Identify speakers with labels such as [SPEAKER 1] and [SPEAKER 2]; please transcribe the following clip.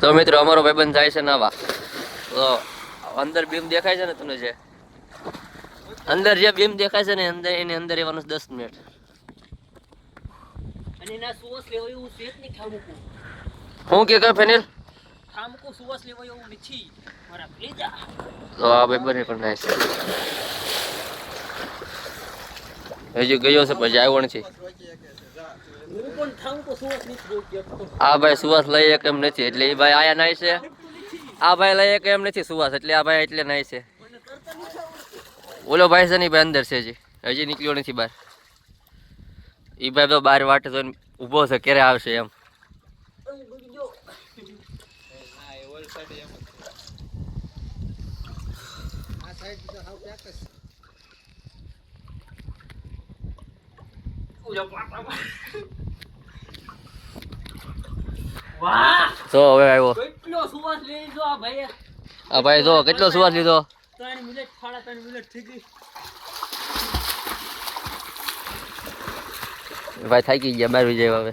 [SPEAKER 1] તો મિત્રો અમારો ભાઈબંધ જાય છે નવા. તો અંદર બીમ દેખાય છે ને તમને જે? અંદર જે બીમ દેખાય છે ને અંદર એની અંદર રહેવાનું દસ મિનિટ.
[SPEAKER 2] અને એના સુવાસ લેવો એવું છે નહીં ખામુકું
[SPEAKER 1] હું કે કઈ ફેનિલ?
[SPEAKER 2] ખામુકું સુવાસ લેવો એવું નથી મારા ભેજા
[SPEAKER 1] તો આ ભાઈબંધ પણ નાય છે. હજી ગયો છે પછી આવ્યો નથી. આ ભાઈ સુવાસ લઈ એક એમ નથી, એટલે એ ભાઈ આયા નાય છે. આ ભાઈ લઈ એક એમ નથી સુવાસ, એટલે આ ભાઈ એટલે નાય છે. ઓલો ભાઈ છે ને ભાઈ અંદર છે હજી. હજી નીકળ્યો નથી બહાર. એ ભાઈ તો બહાર વાટે જોઈને ઊભો છે, ક્યારે આવશે એમ.
[SPEAKER 2] વાહ
[SPEAKER 1] જો હવે આવ્યો.
[SPEAKER 2] કેટલો સુવાસ લીધો આ ભાઈએ?
[SPEAKER 1] આ ભાઈ જો કેટલો સુવાસ લીધો?
[SPEAKER 2] 3 મિનિટ સાડા ત્રણ મિનિટ થઈ ગઈ.
[SPEAKER 1] ભાઈ થાકી ગયા બાર વિજય હવે.